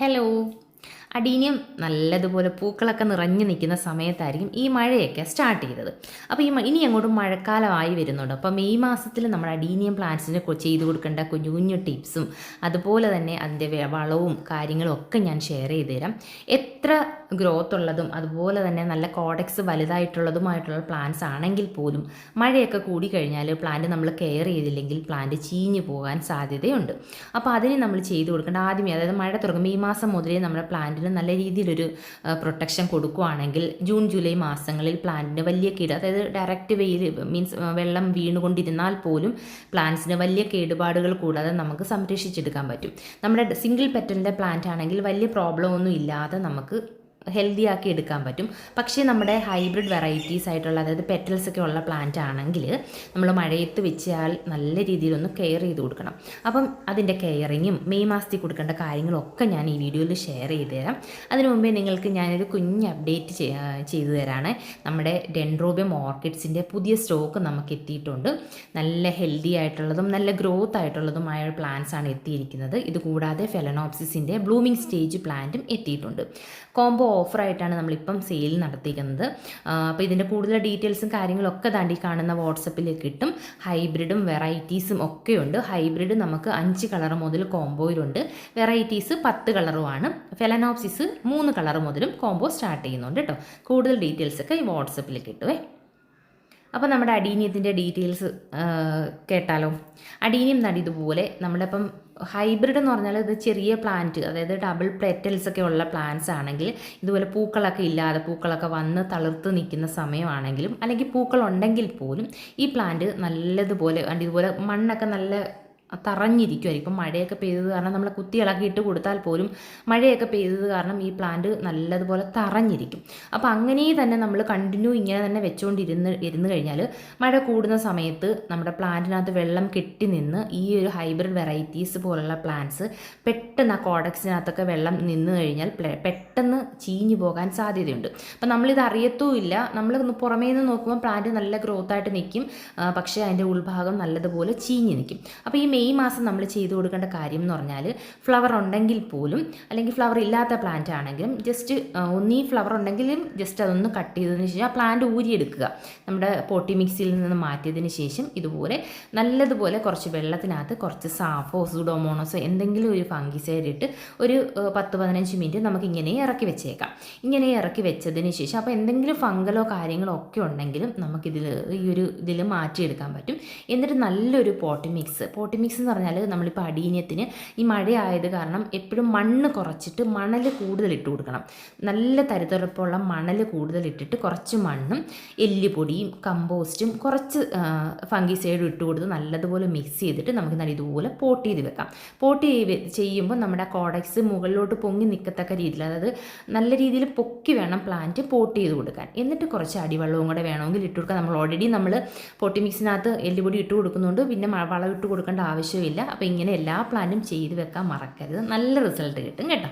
Hello adenium നല്ലതുപോലെ പൂക്കളൊക്കെ നിറഞ്ഞു നിൽക്കുന്ന സമയത്തായിരിക്കും ഈ മഴയൊക്കെ സ്റ്റാർട്ട് ചെയ്തത്. അപ്പോൾ ഈ ഇനി അങ്ങോട്ട് മഴക്കാലമായി വരുന്നുണ്ട്. അപ്പോൾ മെയ് മാസത്തിൽ നമ്മുടെ അടീനിയം പ്ലാന്റ്സിന് ചെയ്തു കൊടുക്കേണ്ട കുഞ്ഞു കുഞ്ഞു ടിപ്സും അതുപോലെ തന്നെ അതിന്റെ വളവും കാര്യങ്ങളും ഒക്കെ ഞാൻ ഷെയർ ചെയ്ത് തരാം. എത്ര ഗ്രോത്ത് ഉള്ളതും അതുപോലെ തന്നെ നല്ല കോഡക്സ് വലുതായിട്ടുള്ളതുമായിട്ടുള്ള പ്ലാന്റ്സ് ആണെങ്കിൽ പോലും മഴയൊക്കെ കൂടി കഴിഞ്ഞാൽ പ്ലാന്റ് നമ്മൾ കെയർ ചെയ്തില്ലെങ്കിൽ പ്ലാന്റ് ചീഞ്ഞു പോകാൻ സാധ്യതയുണ്ട്. അപ്പോൾ അതിന് നമ്മൾ ചെയ്തു കൊടുക്കേണ്ട ആദ്യമേ അതായത് മഴ തുടങ്ങുമ്പോൾ ഈ മാസം മുതലേ നമ്മുടെ പ്ലാന്റിന് നല്ല രീതിയിലൊരു പ്രൊട്ടക്ഷൻ കൊടുക്കുകയാണെങ്കിൽ ജൂൺ ജൂലൈ മാസങ്ങളിൽ പ്ലാന്റിന് വലിയ കേട് അതായത് ഡയറക്റ്റ് വെയിൽ മീൻസ് വെള്ളം വീണുകൊണ്ടിരുന്നാൽ പോലും പ്ലാന്റ്സിന് വലിയ കേടുപാടുകൾ കൂടാതെ നമുക്ക് സംരക്ഷിച്ചെടുക്കാൻ പറ്റും. നമ്മുടെ സിംഗിൾ പെറ്റലിന്റെ പ്ലാന്റ് ആണെങ്കിൽ വലിയ പ്രോബ്ലം ഒന്നും ഇല്ലാതെ നമുക്ക് ഹെൽത്തി ആക്കി എടുക്കാൻ പറ്റും. പക്ഷേ നമ്മുടെ ഹൈബ്രിഡ് വെറൈറ്റീസ് ആയിട്ടുള്ള അതായത് പെറ്റൽസ് ഒക്കെ ഉള്ള പ്ലാന്റ് ആണെങ്കിൽ നമ്മൾ മഴയത്ത് വെച്ചാൽ നല്ല രീതിയിലൊന്ന് കെയർ ചെയ്ത് കൊടുക്കണം. അപ്പം അതിന്റെ കെയറിങ്ങും മെയ് മാസത്തിൽ കൊടുക്കേണ്ട കാര്യങ്ങളൊക്കെ ഞാൻ ഈ വീഡിയോയിൽ ഷെയർ ചെയ്ത് തരാം. അതിനു മുമ്പേ നിങ്ങൾക്ക് ഞാനൊരു കുഞ്ഞ് അപ്ഡേറ്റ് ചെയ്തു തരാണ്. നമ്മുടെ ഡെൻഡ്രോബിയം ഓർക്കിഡ്സിന്റെ പുതിയ സ്റ്റോക്ക് നമുക്ക് എത്തിയിട്ടുണ്ട്. നല്ല ഹെൽത്തി ആയിട്ടുള്ളതും നല്ല ഗ്രോത്ത് ആയിട്ടുള്ളതുമായ പ്ലാന്റ്സ് ആണ് എത്തിയിരിക്കുന്നത്. ഇതുകൂടാതെ ഫെലനോപ്സിസിന്റെ ബ്ലൂമിംഗ് സ്റ്റേജ് പ്ലാന്റും എത്തിയിട്ടുണ്ട്. കോംബോ ഓഫറായിട്ടാണ് നമ്മളിപ്പം സെയിൽ നടത്തിയിരിക്കുന്നത്. അപ്പോൾ ഇതിന്റെ കൂടുതൽ ഡീറ്റെയിൽസും കാര്യങ്ങളൊക്കെ താണ്ടി കാണുന്ന വാട്സപ്പിൽ കിട്ടും. ഹൈബ്രിഡും വെറൈറ്റീസും ഒക്കെയുണ്ട്. ഹൈബ്രിഡ് നമുക്ക് അഞ്ച് കളർ മുതൽ കോംബോയിലുണ്ട് വെറൈറ്റീസ് പത്ത് കളറുമാണ് ഫെലനോപ്സിസ് മൂന്ന് കളർ മുതലും കോംബോ സ്റ്റാർട്ട് ചെയ്യുന്നുണ്ട് കേട്ടോ കൂടുതൽ ഡീറ്റെയിൽസൊക്കെ ഈ വാട്സപ്പിൽ കിട്ടുവേ. അപ്പോൾ നമ്മുടെ അടീനിയത്തിന്റെ ഡീറ്റെയിൽസ് കേട്ടാലോ? അടീനിയം നടി ഇതുപോലെ നമ്മുടെ ഇപ്പം ഹൈബ്രിഡ് എന്ന് പറഞ്ഞാൽ ഇത് ചെറിയ പ്ലാന്റ് അതായത് ഡബിൾ പെറ്റൽസ് ഒക്കെ ഉള്ള പ്ലാന്റ്സ് ആണെങ്കിൽ ഇതുപോലെ പൂക്കളൊക്കെ ഇല്ലാതെ പൂക്കളൊക്കെ വന്ന് തളിർത്ത് നിൽക്കുന്ന സമയമാണെങ്കിലും അല്ലെങ്കിൽ പൂക്കളുണ്ടെങ്കിൽ പോലും ഈ പ്ലാന്റ് നല്ലതുപോലെ ഇതുപോലെ മണ്ണൊക്കെ നല്ല തറഞ്ഞിരിക്കുമായിരിക്കും മഴയൊക്കെ പെയ്തത് കാരണം നമ്മൾ കുത്തി ഇളക്കി ഇട്ട് കൊടുത്താൽ പോലും മഴയൊക്കെ പെയ്തത് കാരണം ഈ പ്ലാന്റ് നല്ലതുപോലെ തറഞ്ഞിരിക്കും. അപ്പോൾ അങ്ങനെ തന്നെ നമ്മൾ കണ്ടിന്യൂ ഇങ്ങനെ തന്നെ വെച്ചുകൊണ്ടിരുന്ന് ഇരുന്ന് കഴിഞ്ഞാൽ മഴ കൂടുന്ന സമയത്ത് നമ്മുടെ പ്ലാന്റിനകത്ത് വെള്ളം കെട്ടി നിന്ന് ഈ ഒരു ഹൈബ്രിഡ് വെറൈറ്റീസ് പോലുള്ള പ്ലാന്റ്സ് പെട്ടെന്ന് ആ കോഡക്സിനകത്തൊക്കെ വെള്ളം നിന്ന് കഴിഞ്ഞാൽ പെട്ടെന്ന് ചീഞ്ഞു പോകാൻ സാധ്യതയുണ്ട്. അപ്പം നമ്മളിത് അറിയത്തുമില്ല നമ്മൾ പുറമേ നിന്ന് നോക്കുമ്പോൾ പ്ലാന്റ് നല്ല ഗ്രോത്ത് ആയിട്ട് നിൽക്കും പക്ഷേ അതിന്റെ ഉൾഭാഗം നല്ലതുപോലെ ചീഞ്ഞ് നിൽക്കും അപ്പോൾ ഈ മെയ് മാസം നമ്മൾ ചെയ്തു കൊടുക്കേണ്ട കാര്യം എന്ന് പറഞ്ഞാൽ ഫ്ലവർ ഉണ്ടെങ്കിൽ പോലും അല്ലെങ്കിൽ ഫ്ലവർ ഇല്ലാത്ത പ്ലാന്റ് ആണെങ്കിലും ജസ്റ്റ് ഒന്നീ ഫ്ലവർ ഉണ്ടെങ്കിലും ജസ്റ്റ് അതൊന്ന് കട്ട് ചെയ്തതിന് ശേഷം ആ പ്ലാന്റ് ഊരിയെടുക്കുക. നമ്മുടെ പോട്ടി മിക്സിയിൽ നിന്ന് മാറ്റിയതിന് ശേഷം ഇതുപോലെ നല്ലതുപോലെ കുറച്ച് വെള്ളത്തിനകത്ത് കുറച്ച് സാഫോ സുഡോമോണോസോ എന്തെങ്കിലും ഒരു ഫംഗിസൈഡ് ഇട്ട് ഒരു പത്ത് പതിനഞ്ച് മിനിറ്റ് നമുക്ക് ഇങ്ങനെ ഇറക്കി വെച്ചേക്കാം. ഇങ്ങനെ ഇറക്കി വെച്ചതിന് ശേഷം അപ്പോൾ എന്തെങ്കിലും ഫംഗലോ കാര്യങ്ങളോ ഒക്കെ ഉണ്ടെങ്കിലും നമുക്കിതിൽ ഈ ഒരു ഇതിൽ മാറ്റിയെടുക്കാൻ പറ്റും. എന്നിട്ട് നല്ലൊരു പോട്ടി മിക്സ് പോട്ടി എന്ന് പറഞ്ഞാൽ നമ്മളിപ്പോൾ അടീനിയത്തിന് ഈ മഴയായത് കാരണം എപ്പോഴും മണ്ണ് കുറച്ചിട്ട് മണൽ കൂടുതൽ ഇട്ട് കൊടുക്കണം. നല്ല തരിതുറപ്പുള്ള മണൽ കൂടുതൽ ഇട്ടിട്ട് കുറച്ച് മണ്ണും എല്ലുപൊടിയും കമ്പോസ്റ്റും കുറച്ച് ഫംഗിസൈഡും ഇട്ട് കൊടുത്ത് നല്ലതുപോലെ മിക്സ് ചെയ്തിട്ട് നമുക്ക് നല്ല ഇതുപോലെ പോട്ട് ചെയ്ത് വെക്കാം. പോട്ട് ചെയ്യുമ്പോൾ നമ്മുടെ കോഡക്സ് മുകളിലോട്ട് പൊങ്ങി നിൽക്കത്തക്ക രീതിയിൽ അതായത് നല്ല രീതിയിൽ പൊക്കി വേണം പ്ലാന്റ് പോട്ട് ചെയ്ത് കൊടുക്കാൻ. എന്നിട്ട് കുറച്ച് അടിവെള്ളവും കൂടെ വേണമെങ്കിൽ ഇട്ട് കൊടുക്കാം. നമ്മൾ ഓൾറെഡി നമ്മൾ പൊട്ടി മിക്സിനകത്ത് എല്ലുപൊടി ഇട്ട് കൊടുക്കുന്നുണ്ട്. പിന്നെ വളം ഇട്ട് കൊടുക്കേണ്ട ആവശ്യമില്ല. അപ്പോൾ ഇങ്ങനെ എല്ലാ പ്ലാനും ചെയ്ത് വെക്കാൻ മറക്കരുത്. നല്ല റിസൾട്ട് കിട്ടും കേട്ടോ.